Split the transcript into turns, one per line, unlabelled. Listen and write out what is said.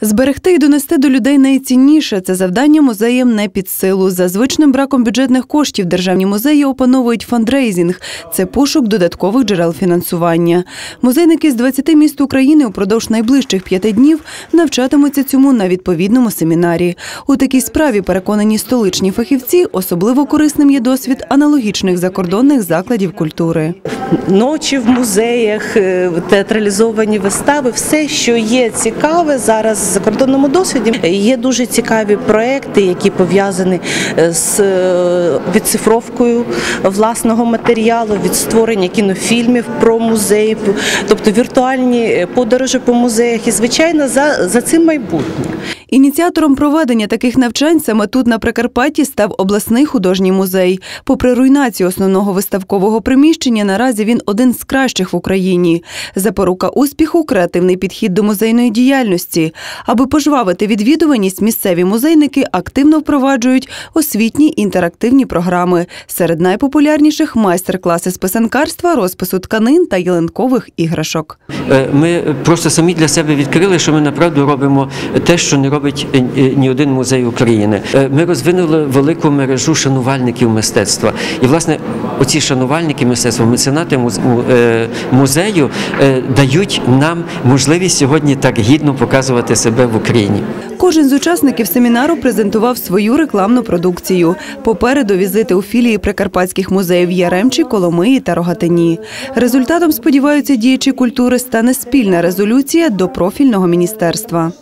Зберегти і донести до людей найцінніше це завдання музеям не під силу. За звичним браком бюджетних коштів державні музеї опановують фандрейзінг. Це пошук додаткових джерел фінансування. Музейники з 20 міст України упродовж найближчих п'яти днів навчатимуться цьому на відповідному семінарі. У такій справі переконані столичні фахівці. Особливо корисним є досвід аналогічних закордонних закладів культури.
Ночі в музеях, е, театралізовані вистави, все, що є цікаве зараз в закордонному досвіді. Є дуже цікаві проекти, які пов'язані е, з е, відцифровкою власного матеріалу, від створення кінофільмів про музей, тобто віртуальні подорожі по музеях. І звичайно, за, за цим майбутнє.
Ініціатором проведення таких навчань саме тут на Прикарпатті став обласний художній музей. Попри руйнацію основного виставкового приміщення, наразі він один з кращих в Україні. Запорука успіху креативний підхід до музейної діяльності. Аби пожвавити відвідуваність, місцеві музейники активно впроваджують освітні інтерактивні програми. Серед найпопулярніших майстер-класи з писанкарства, розпису тканин та ялинкових іграшок.
Е, Ми просто самі для себе відкрили, що ми направду робимо те, що не робить е, е, ні один музей України. Ми розвинули велику мережу шанувальників мистецтва. І, власне, оці шанувальники мистецтва, меценати муз- му- музею дають нам можливість сьогодні так гідно показувати себе в Україні.
Кожен з учасників семінару презентував свою рекламну продукцію. Попереду візити у філії прикарпатських музеїв Яремчі, Коломиї та Рогатині. Результатом, сподіваються, діячі культури стане спільна резолюція до профільного міністерства.